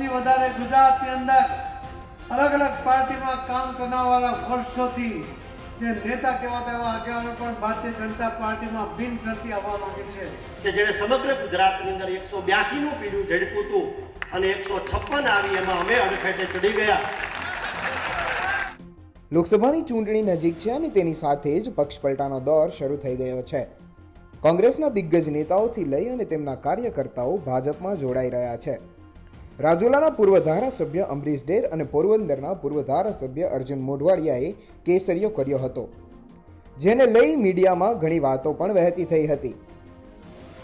સૌથી વધારે ગુજરાતની અંદર અલગ અલગ પાર્ટીમાં કામ કરનારવાળા વર્ષોથી જે નેતા કહેવાતા એવા આગેવાનો પણ ભારતીય જનતા પાર્ટીમાં બિનશરતી આવવા માંગે છે. કે જેણે સમગ્ર ગુજરાતની અંદર એકસો બ્યાસીનું પીડ્યું ઝડપ્યું હતું અને એકસો છપ્પન આવી એમાં અમે અડફેટે ચડી ગયા. લોકસભાની ચૂંટણી નજીક છે અને તેની સાથે જ પક્ષપલટાનો દોર શરૂ થઈ ગયો છે. કોંગ્રેસના દિગ્ગજ નેતાઓથી લઈ અને તેમના કાર્યકર્તાઓ ભાજપમાં જોડાઈ રહ્યા છે. રાજુલાના પૂર્વ ધારાસભ્ય અમરીશ ડેર અને પોરબંદરના પૂર્વ ધારાસભ્ય અર્જુન મોઢવાડિયાએ કેસરીયો કર્યો હતો, જેને લઈ મીડિયામાં ઘણી વાતો પણ વહેતી થઈ હતી.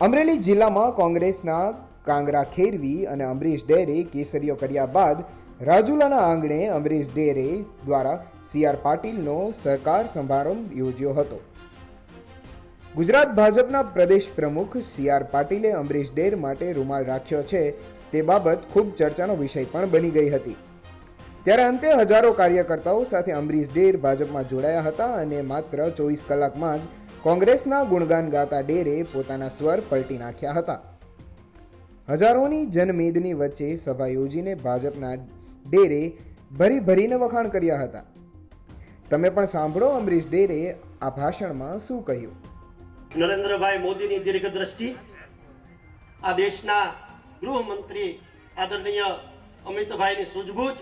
અમરેલી જિલ્લામાં કોંગ્રેસના કાંગરા ખેરવી અને અમરીશ ડેરે કેસરીયો કર્યા બાદ રાજુલાના આંગણે અમરીશ ડેરે દ્વારા સી આર પાટીલનો સહકાર સમારંભ યોજ્યો હતો. ગુજરાત ભાજપના પ્રદેશ પ્રમુખ સી આર પાટીલે અમરીશ ડેર માટે રૂમાલ રાખ્યો છે તે બાબત ખૂબ ચર્ચાનો વિષય પણ બની ગઈ હતી. ત્યારે અંતે હજારો કાર્યકર્તાઓ સાથે અમરીશ ડેર ભાજપમાં જોડાયા હતા અને માત્ર ચોવીસ કલાકમાં જ કોંગ્રેસના ગુણગાન ગાતા ડેરે પોતાના સ્વર પલટી નાખ્યા હતા. હજારોની જનમેદની વચ્ચે સભા યોજીને ભાજપના ડેરે ભરી ભરીને વખાણ કર્યા હતા. તમે પણ સાંભળો અમરીશ ડેરે આ ભાષણમાં શું કહ્યું? નરેન્દ્રભાઈ મોદીની દીર્ઘ દ્રષ્ટિ આ દેશના ગૃહમંત્રી આદરણીય અમિતભાઈની સૂઝબૂઝ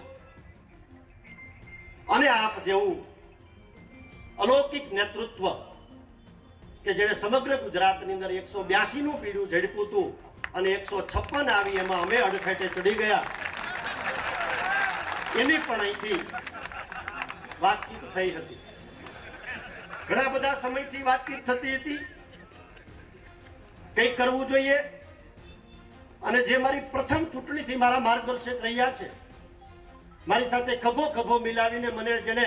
અને આપ જેવું અલૌકિક નેતૃત્વ કે જેણે સમગ્ર ગુજરાતની અંદર એકસો બ્યાસીનું પીડ્યું ઝડપ્યું હતું અને એકસો છપ્પન આવી એમાં અમે અડફેટે ચડી ગયા. એની પણ અહીંથી વાતચીત થઈ હતી. ઘણા બધા સમયથી વાતચીત થતી હતી. કંઈક કરવું જોઈએ? અને જે મારી પ્રથમ ચૂંટણીથી મારા માર્ગદર્શક રહ્યા છે, મારી સાથે ખભો ખભો મિલાવીને મને જેને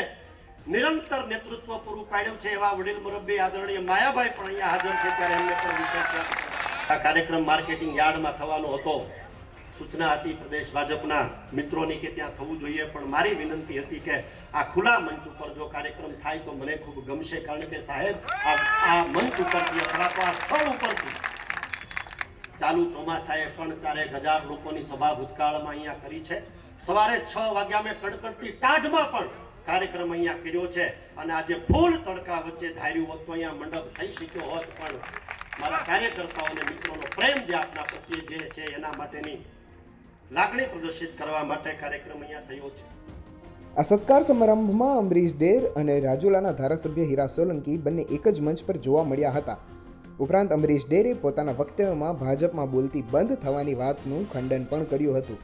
નિરંતર નેતૃત્વ પૂરું પાડ્યું છે એવા વડીલ મુરબ્બી આદરણીય માયાભાઈ પણ અહીંયા હાજર છે ત્યારે એમને પણ વિશેષ આ કાર્યક્રમ માર્કેટિંગ યાર્ડમાં થવાનો હતો. સૂચના હતી પ્રદેશ ભાજપના મિત્રોની કે ત્યાં થવું જોઈએ, પણ મારી વિનંતી હતી કે આ ખુલ્લા મંચ ઉપર જો કાર્યક્રમ થાય તો મને ખૂબ ગમશે, કારણ કે સાહેબ, આ મંચ ઉપરથી અથવા તો આ સ્થળ ઉપરથી ચાલુ ચોમાસાએ પણ ચારેક હજાર લોકોની સભા ભૂતકાળમાં અહીંયા કરી છે. સવારે છ વાગ્યા મેં કડકડતી ટાઢમાં પણ કાર્યક્રમ અહીંયા કર્યો છે અને આજે ફૂલ તડકા વચ્ચે ધાર્યું હોત તો અહીંયા મંડપ થઈ શક્યો હોત, પણ મારા કાર્યકર્તાઓ અને મિત્રોનો પ્રેમ જે આપના પ્રત્યે જે છે એના માટેની લાગણી પ્રદર્શિત કરવા માટે કાર્યક્રમ અહીંયા થયો છે. આ સત્કાર સમારંભમાં અમરીશ ડેર અને રાજુલાના ધારાસભ્ય હીરા સોલંકી બંને એક જ મંચ પર જોવા મળ્યા હતા. ઉપરાંત અમરીશ ડેરે પોતાના વક્તવ્યમાં ભાજપમાં બોલતી બંધ થવાની વાતનું ખંડન પણ કર્યું હતું.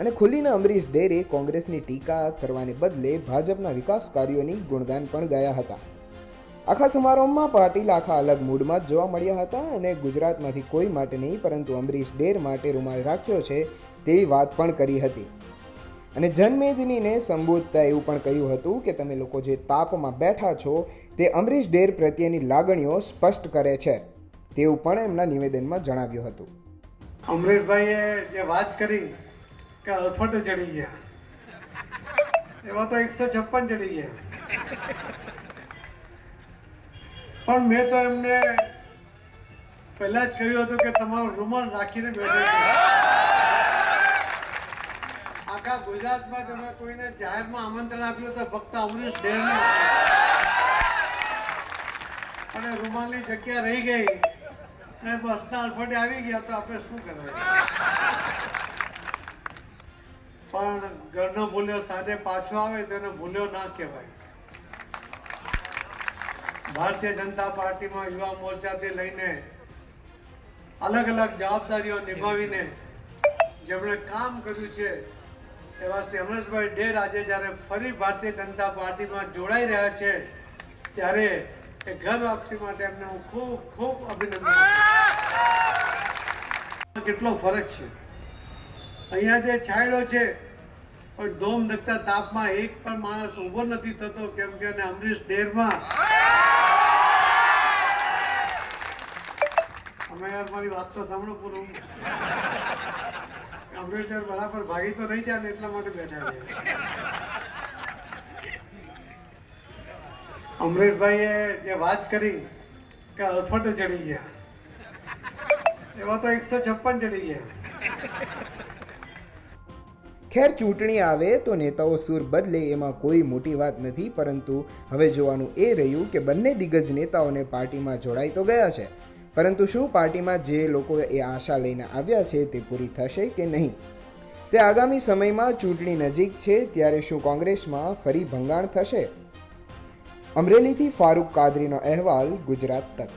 અને ખુલ્લીને અમરીશ ડેરે કોંગ્રેસની ટીકા કરવાને બદલે ભાજપના વિકાસ કાર્યોની ગુણગાન પણ ગાયા હતા. આખા સમારોહમાં પાટીલ આખા અલગ મૂડમાં જ જોવા મળ્યા હતા અને ગુજરાતમાંથી કોઈ માટે નહીં, પરંતુ અમરીશ ડેર માટે રૂમાલ રાખ્યો છે તેવી વાત પણ કરી હતી. અને જનમેદનીને સંબોધતા એવું પણ કહ્યું હતું કે તમે લોકો જે તાપમાં બેઠા છો તે અમરીશ ડેર પ્રત્યેની લાગણીઓ સ્પષ્ટ કરે છે. તેવું પણ એમના નિવેદનમાં જણાવ્યું હતું. અમરેશભાઈએ જે વાત કરી કે અલફટ ચડી ગયા. એવા તો એકસો છપ્પન ચડી ગયા. પણ મેં તો એમને પહેલા જ કહ્યું હતું કે તમારો રૂમાલ રાખીને બેઠો આખા ગુજરાતમાં તમે કોઈને જાહેરમાં આમંત્રણ આપ્યું તો ફક્ત અમરીશ ડેરને અને રૂમાલની જગ્યા રહી ગઈ. અને બસના અડફટે આવી ગયા તો આપણે શું કરવાનું? પણ ઘરનો ભૂલ્યો સાથે પાછો આવે તેને ભૂલ્યો ના કહેવાય. ભારતીય જનતા પાર્ટીમાં યુવા મોરચાથી લઈને અલગ અલગ જવાબદારીઓ નિભાવીને જેમણે કામ કર્યું છે એવા શ્રી અમરેશભાઈ ડેર આજે જ્યારે ફરી ભારતીય જનતા પાર્ટીમાં જોડાઈ રહ્યા છે, ત્યારે એ ઘર વાપસી માટે એમને હું ખૂબ ખૂબ અભિનંદન કેટલો ફરક છે. અહીંયા જે છાંયડો છે, પણ ધોમ ધકતા તાપમાં એક પણ માણસ ઊભો નથી થતો, કેમ કે અમરીશ ડેરમાં અમે યાર મારી વાત તો સાંભળો પૂરું. અમરીશ વડા પર ભાગી તો નહીં જાય એટલા માટે બેઠા છે. અમરેશભાઈએ જે વાત કરી કે અડફટ ચડી ગયા. એવા તો એકસો છપ્પન ચડી ગયા. ખેર ચૂંટણી આવે તો નેતાઓ સૂર બદલે એમાં કોઈ મોટી વાત નથી, પરંતુ હવે જોવાનું એ રહ્યું કે બંને દિગ્ગજ નેતાઓને પાર્ટીમાં જોડાઈ તો ગયા છે. પરંતુ શું પાર્ટીમાં જે લોકો એ આશા લઈને આવ્યા છે તે પૂરી થશે કે નહીં? તે આગામી સમયમાં ચૂંટણી નજીક છે, ત્યારે શું કોંગ્રેસમાં ફરી ભંગાણ થશે? અમરેલીથી ફારૂક કાદરીનો અહેવાલ, ગુજરાત તક